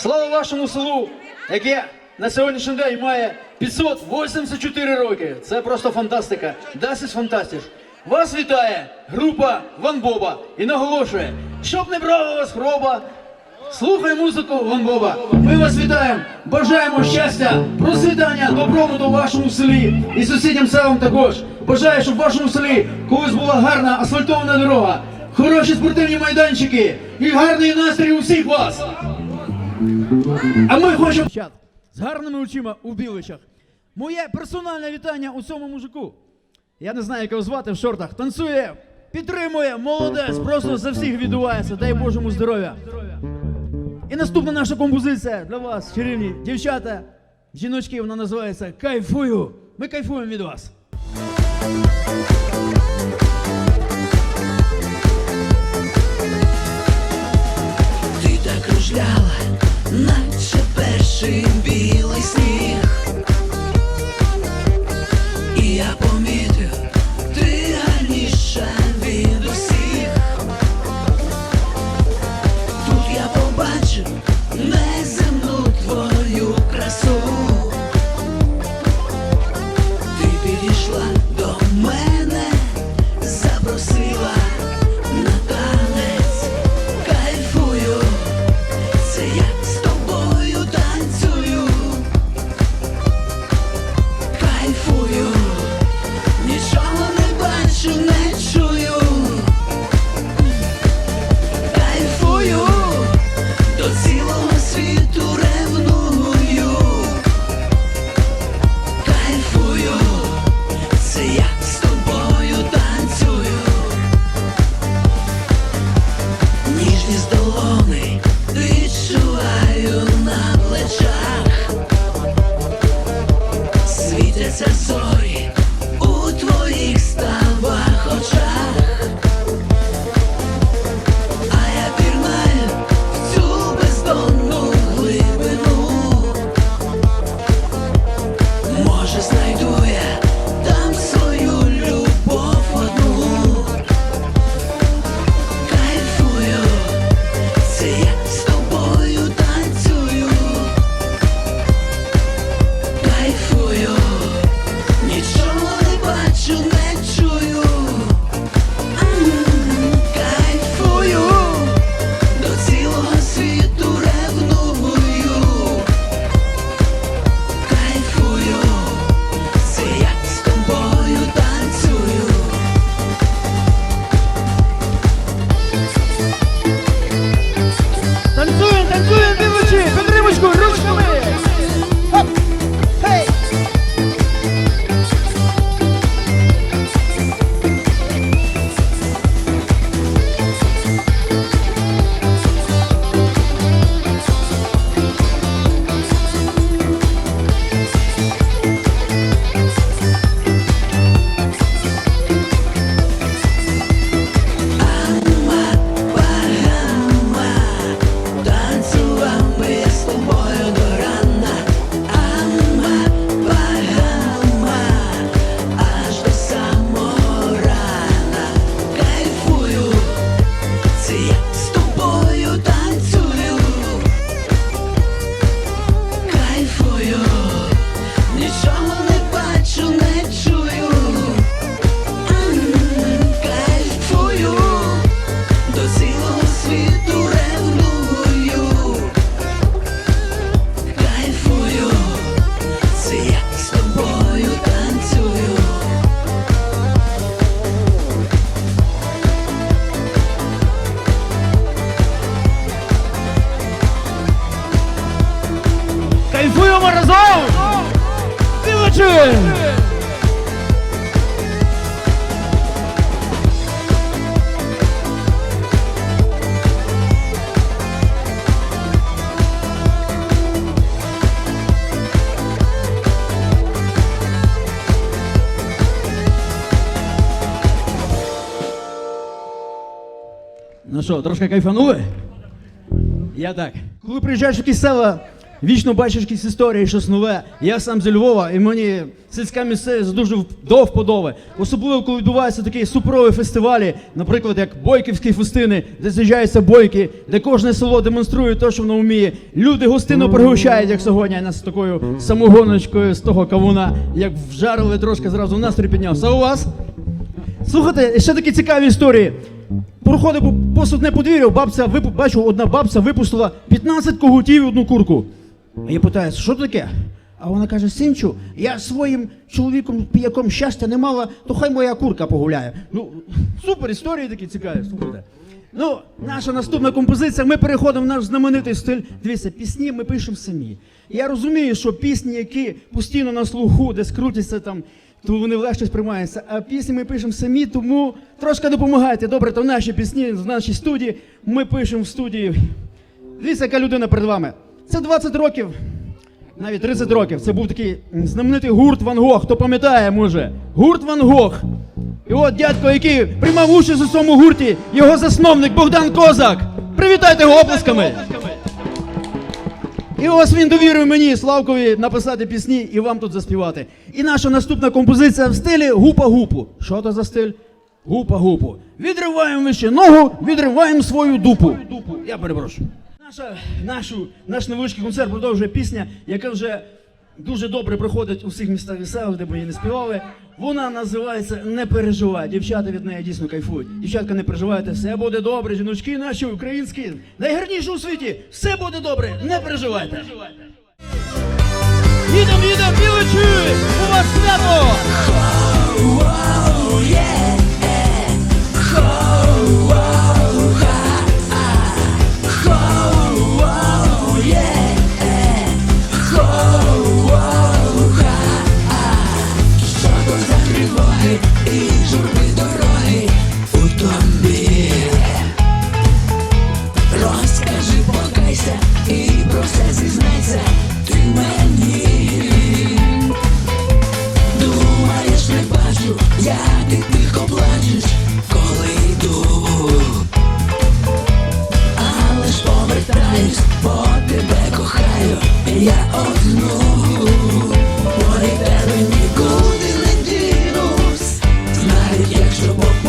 Слава вашому селу, яке на сьогоднішній день має 584 роки. Це просто фантастика. Ist fantastisch. Вас вітає група Ван Боба і наголошує, щоб не брала вас хвороба, слухай музику Ван Боба. Ми вас вітаємо, бажаємо щастя, процвітання, добробуту в вашому селі і сусіднім селам також. Бажаю, щоб в вашому селі колись була гарна асфальтована дорога, хороші спортивні майданчики і гарний настрій у всіх вас. А ми хочемо з гарними очима у біличах. Моє персональне вітання у цьому мужику. Я не знаю, як його звати в шортах. Танцює, підтримує, молодець, просто за всіх відбувається. Дай Божому здоров'я. І наступна наша композиція для вас, чарівні дівчата, жіночки, вона називається Кайфую. Ми кайфуємо від вас. Ти так кружляла, перший білий сніг. І я помітив, ти гарніша від усіх. Тут я побачив неземну твою красу. Ти підійшла до мене, запросила світу Кайфуємо разом! Біличі! Ну що, трошки кайфанули? Я так. Коли приїжджаєш в якісь села, вічно бачиш якісь історії, щось нове. Я сам зі Львова, і мені сільська місцевість дуже до вподоби. Особливо, коли відбуваються такі суперові фестивалі, наприклад, як Бойківські фестини, де з'їжджаються бойки, де кожне село демонструє те, що воно вміє. Люди гостинно пригощають, як сьогодні, нас з такою самогоночкою з того кавуна, як вжарили трошки, зразу настрій піднявся. А у вас? Слухайте, ще такі цікаві історії. Проходив по- повз подвір'я, бабця випу... бачу, одна бабця випустила 15 когутів і одну курку. Я питаю, що таке? А вона каже: синчу, я своїм чоловіком піяком щастя не мала, то хай моя курка погуляє. Ну, супер, історії такі цікаві, слухайте. Ну, наша наступна композиція, ми переходимо в наш знаменитий стиль. Дивіться, пісні ми пишемо самі. Я розумію, що пісні, які постійно на слуху, десь крутяться там, то вони легше сприймаються. А пісні ми пишемо самі, тому трошки допомагайте. Добре, то наші пісні в нашій студії. Ми пишемо в студії. Дивіться, яка людина перед вами. Це 20 років, навіть 30 років. Це був такий знаменитий гурт Ван Гог. Хто пам'ятає, може? Гурт Ван Гог. І от дядько, який приймав участь у цьому гурті, його засновник Богдан Козак. Привітайте його оплесками! І ось він довірив мені, Славкові, написати пісні і вам тут заспівати. І наша наступна композиція в стилі гупа-гупу. Що то за стиль? Гупа-гупу. Відриваємо ще ногу, відриваємо свою дупу. Я перепрошую. Наша, нашу, наш невеличкий концерт продовжує пісня, яка вже дуже добре проходить у всіх містах і селах, де ми її не співали. Вона називається Не переживай. Дівчата від неї дійсно кайфують. Дівчатка, не переживайте, все буде добре. Жіночки наші українські, найгарніші у світі. Все буде добре, не переживайте. Їдем, їдем, білочі! У вас свято! Якщо по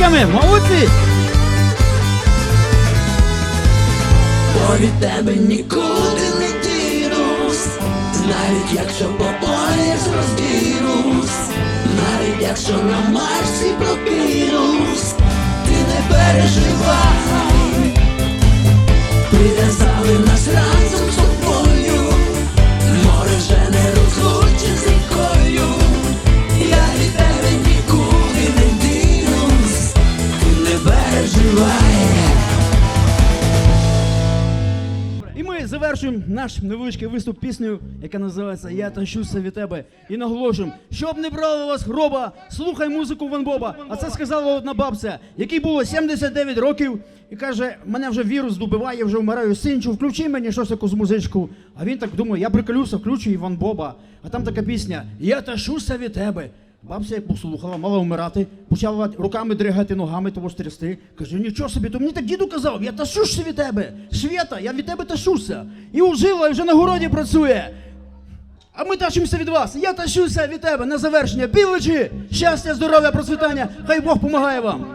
Є, молодці! Бо від тебе нікуди не дінусь, навіть якщо по пояс навіть якщо на Марсі прокинусь, ти не переживай, Завершуємо наш невеличкий виступ піснею, яка називається Я тащуся від тебе. І наголошуємо, щоб не брали вас гроба, слухай музику Ван Боба. А це сказала одна бабця, якій було 79 років, і каже: мене вже вірус добиває, я вже вмираю, синчу, включи мені щось якусь музичку. А він так думає, я приколюся, включу Іван Боба. А там така пісня Я тащуся від тебе. Бабця як послухала, мала вмирати, почала руками дригати, ногами того ж трясти. Каже, нічого собі, то мені так діду казав, я ташуся від тебе. Свята, я від тебе ташуся. І ужила, і вже на городі працює. А ми тащимося від вас. Я тащуся від тебе на завершення. Півночі, щастя, здоров'я, процвітання. Хай Бог помагає вам.